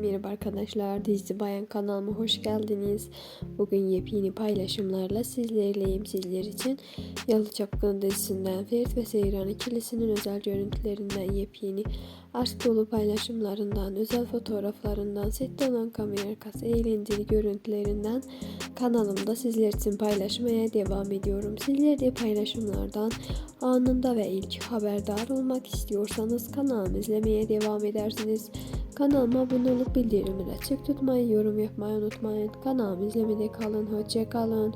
Merhaba arkadaşlar, Dizi Bayan kanalıma hoş geldiniz. Bugün yepyeni paylaşımlarla sizlerleyim. Sizler için Yalı Çapkın dizisinden Ferit ve Seyran ikilisinin özel görüntülerinden yepyeni aşk dolu paylaşımlarından, özel fotoğraflarından, sette olan kamera arkası eğlenceli görüntülerinden kanalımda sizler için paylaşmaya devam ediyorum. Sizler de paylaşımlardan anında ve ilk haberdar olmak istiyorsanız kanalımı izlemeye devam edersiniz. Kanalıma abone olup bildirimleri açık tutmayı, yorum yapmayı unutmayın. Kanalımı izlemede kalın. Hoşça kalın.